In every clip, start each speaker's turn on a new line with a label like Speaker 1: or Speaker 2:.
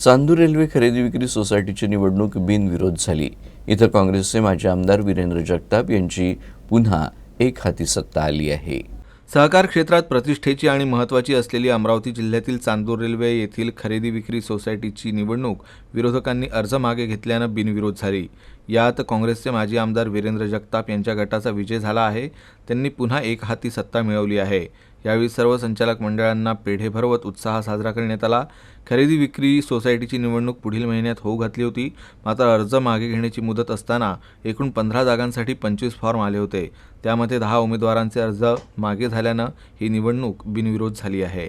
Speaker 1: Chandur railway खरेदी विक्री सोसायटीची निवडणूक बिनविरोध झाली. इथं काँग्रेसचे माजी आमदार वीरेंद्र जगताप यांची पुन्हा एक हाती सत्ता आली आहे.
Speaker 2: सहकार क्षेत्रात प्रतिष्ठेची आणि महत्त्वाची असलेली अमरावती जिल्ह्यातील चांदूर रेल्वे येथील खरेदी विक्री सोसायटीची निवडणूक विरोधकांनी अर्ज मागे घेतल्यानं बिनविरोध झाली. यात काँग्रेसचे माजी आमदार वीरेंद्र जगताप यांच्या गटाचा विजय झाला आहे. त्यांनी पुन्हा एक हाती सत्ता मिळवली आहे. यावेळी सर्व संचालक मंडळांना पेढे भरवत उत्साह साजरा करण्यात आला. खरेदी विक्री सोसायटीची निवडणूक पुढील महिन्यात होऊ घातली होती. मात्र अर्ज मागे घेण्याची मुदत असताना एकूण पंधरा जागांसाठी पंचवीस फॉर्म आले होते. त्यामध्ये दहा उमेदवारांचे अर्ज मागे झाल्यानं ही निवडणूक बिनविरोध झाली आहे.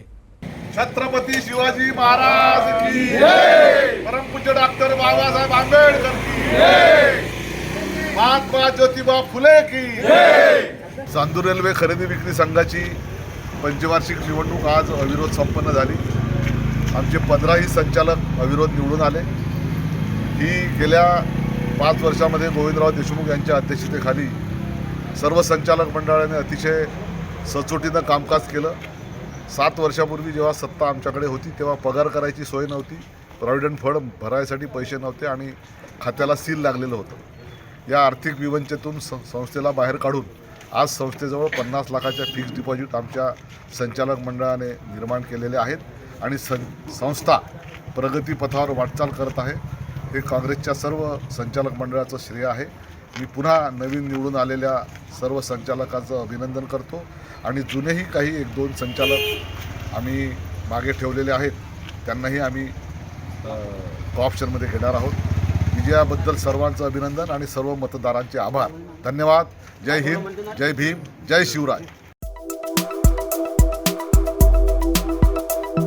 Speaker 3: छत्रपती शिवाजी महाराज की परमपूज्य डॉक्टर बाबासाहेब आंबेडकर की महात्मा ज्योतिबा फुले की चांदूर रेल्वे खरेदी विक्री संघाची पंचवार्षिक निवडणूक आज अविरोध संपन्न झाली. आमचे पंधराही संचालक अविरोध निवडून आले. ही गेल्या पाच वर्षामध्ये गोविंदराव देशमुख यांच्या अध्यक्षतेखाली सर्व संचालक मंडळाने अतिशय सचोटीनं कामकाज केलं. सात वर्षापूर्वी जेव्हा सत्ता आमच्याकडे होती तेव्हा पगार करायची सोय नव्हती. प्रॉव्हिडंट फंड भरायसाठी पैसे नव्हते आणि खात्याला सील लागलेलं होतं. या आर्थिक विवंचेतून संस्थेला बाहेर काढून आज संस्थेजवळ पन्नास लाखाच्या फिक्स्ड डिपॉझिट आमच्या संचालक मंडळाने निर्माण केलेले आहेत आणि सं संस्था प्रगतीपथावर वाटचाल करत आहे. हे काँग्रेसच्या सर्व संचालक मंडळाचं श्रेय आहे. मी पुन्हा नवीन निवडून आलेल्या सर्व संचालकाचं अभिनंदन करतो आणि जुनेही काही एक दोन संचालक आम्ही मागे ठेवलेले आहेत. त्यांनाही आम्ही कॉप्शनमध्ये घेणार आहोत. विजयाबद्दल सर्वांचं अभिनंदन आणि सर्व मतदारांचे आभार. धन्यवाद. जय हिंद. जय भीम. जय शिवराय.